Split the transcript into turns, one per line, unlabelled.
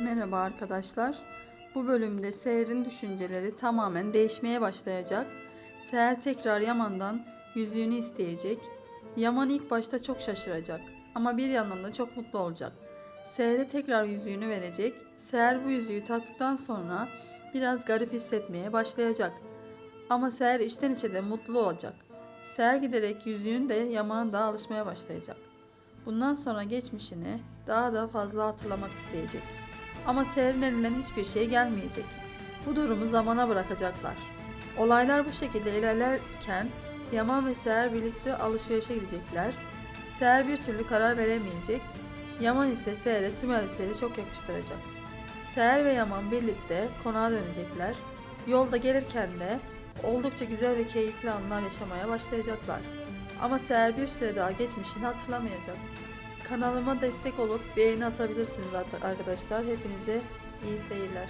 Merhaba arkadaşlar. Bu bölümde Seher'in düşünceleri tamamen değişmeye başlayacak. Seher tekrar Yaman'dan yüzüğünü isteyecek. Yaman ilk başta çok şaşıracak ama bir yandan da çok mutlu olacak. Seher'e tekrar yüzüğünü verecek. Seher bu yüzüğü taktıktan sonra biraz garip hissetmeye başlayacak. Ama Seher içten içe de mutlu olacak. Seher giderek yüzüğün de Yaman'a daha alışmaya başlayacak. Bundan sonra geçmişini daha da fazla hatırlamak isteyecek. Ama Seher'in elinden hiçbir şey gelmeyecek. Bu durumu zamana bırakacaklar. Olaylar bu şekilde ilerlerken Yaman ve Seher birlikte alışverişe gidecekler. Seher bir türlü karar veremeyecek. Yaman ise Seher'e tüm elbiseleri çok yakıştıracak. Seher ve Yaman birlikte konağa dönecekler. Yolda gelirken de oldukça güzel ve keyifli anlar yaşamaya başlayacaklar. Ama Seher bir süre daha geçmişini hatırlamayacak. Kanalıma destek olup beğeni atabilirsiniz arkadaşlar. Hepinize iyi seyirler.